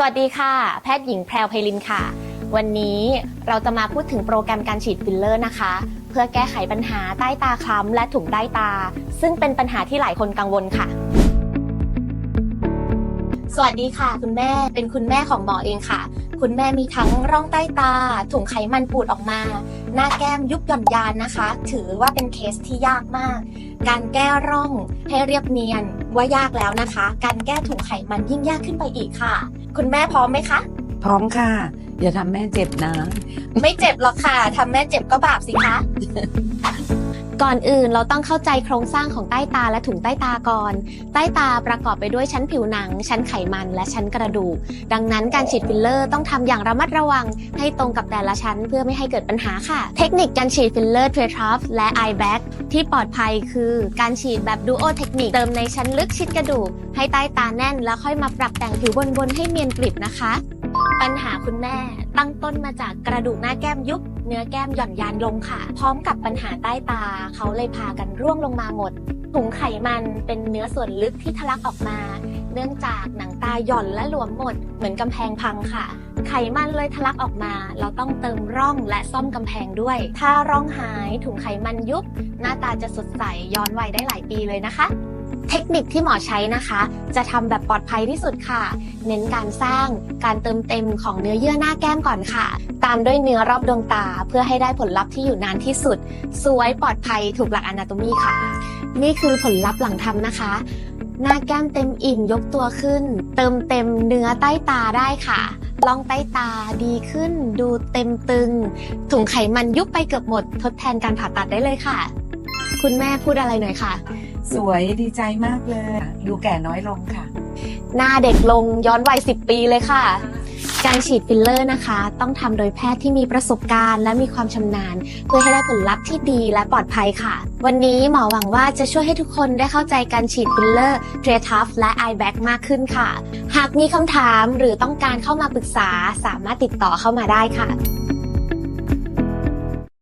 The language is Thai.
สวัสดีค่ะ แพทย์หญิงแพรวไพลินค่ะ วันนี้เราจะมาพูดถึงโปรแกรมการฉีดฟิลเลอร์นะคะ เพื่อแก้ไขปัญหาใต้ตาคล้ำและถุงใต้ตา ซึ่งเป็นปัญหาที่หลายคนกังวลค่ะ สวัสดีค่ะ คุณแม่เป็นคุณแม่ของหมอเองค่ะ คุณแม่มีทั้งร่องใต้ตา ถุงไขมันปูดออกมา หน้าแก้มยุบหย่อนยานนะคะ ถือว่าเป็นเคสที่ยากมาก การแก้ร่องให้เรียบเนียนว่ายากแล้วนะคะ การแก้ถุงไขมันยิ่งยากขึ้นไปอีกค่ะ คุณแม่พร้อมไหมคะ พร้อมค่ะ อย่าทำแม่เจ็บนะ ไม่เจ็บหรอกค่ะทำแม่เจ็บก็บาปสิคะ ก่อนอื่นเราต้องเข้าใจโครงสร้างของใต้ตาและถุงใต้ตาก่อน ใต้ตาประกอบไปด้วยชั้นผิวหนัง ชั้นไขมันและชั้นกระดูก ดังนั้นการฉีดฟิลเลอร์ต้องทำอย่างระมัดระวัง ให้ตรงกับแต่ละชั้นเพื่อไม่ให้เกิดปัญหาค่ะ เทคนิคการฉีดฟิลเลอร์เทรทรัฟและ eye bag ที่ปลอดภัยคือการฉีดแบบดูโอเทคนิคเติมในชั้นลึกชิดกระดูก ให้ใต้ตาแน่น แล้วค่อยมาปรับแต่งผิวบนๆให้เนียนกริบนะคะ ปัญหาคุณแม่ ตั้งต้นมาจากกระดูกหน้าแก้มยุบ เนื้อแก้มหย่อนยานลงค่ะ พร้อมกับปัญหาใต้ตา เขาเลยพากันร่วงลงมาหมด ถุงไขมันเป็นเนื้อส่วนลึกที่ทะลักออกมา เนื่องจากหนังตาหย่อนและหลวมหมด เหมือนกำแพงพังค่ะ ไขมันเลยทะลักออกมา เราต้องเติมร่องและซ่อมกำแพงด้วย ถ้าร่องหายถุงไขมันยุบ หน้าตาจะสดใสย้อนวัยได้หลายปีเลยนะคะ เทคนิคที่หมอใช้นะคะ จะทำแบบปลอดภัยที่สุดค่ะ เน้นการสร้างการเติมเต็มของเนื้อเยื่อหน้าแก้มก่อนค่ะ ตามด้วยเนื้อรอบดวงตา เพื่อให้ได้ผลลัพธ์ที่อยู่นานที่สุด สวยปลอดภัยถูกหลักอนาโตมีค่ะ นี่คือผลลัพธ์หลังทำนะคะ หน้าแก้มเต็มอิ่มยกตัวขึ้น เติมเต็มเนื้อใต้ตาได้ค่ะล่องใต้ตาดีขึ้น ดูเต็มตึง ถุงไขมันยุบไปเกือบหมด ทดแทนการผ่าตัดได้เลยค่ะ คุณแม่พูดอะไรหน่อยค่ะ สวยดีใจมากเลย ดูแก่น้อยลงค่ะ หน้าเด็กลงย้อนวัย 10 ปีเลยค่ะ การฉีดฟิลเลอร์นะคะ ต้องทำโดยแพทย์ที่มีประสบการณ์และมีความชำนาญ เพื่อให้ได้ผลลัพธ์ที่ดีและปลอดภัยค่ะ วันนี้หมอหวังว่าจะช่วยให้ทุกคนได้เข้าใจการฉีดฟิลเลอร์เทรทัฟและ i b a c มากขึ้นค่ะ หากมีคำถามหรือต้องการเข้ามาปรึกษาสามารถติดต่อเข้ามาได้ค่ะ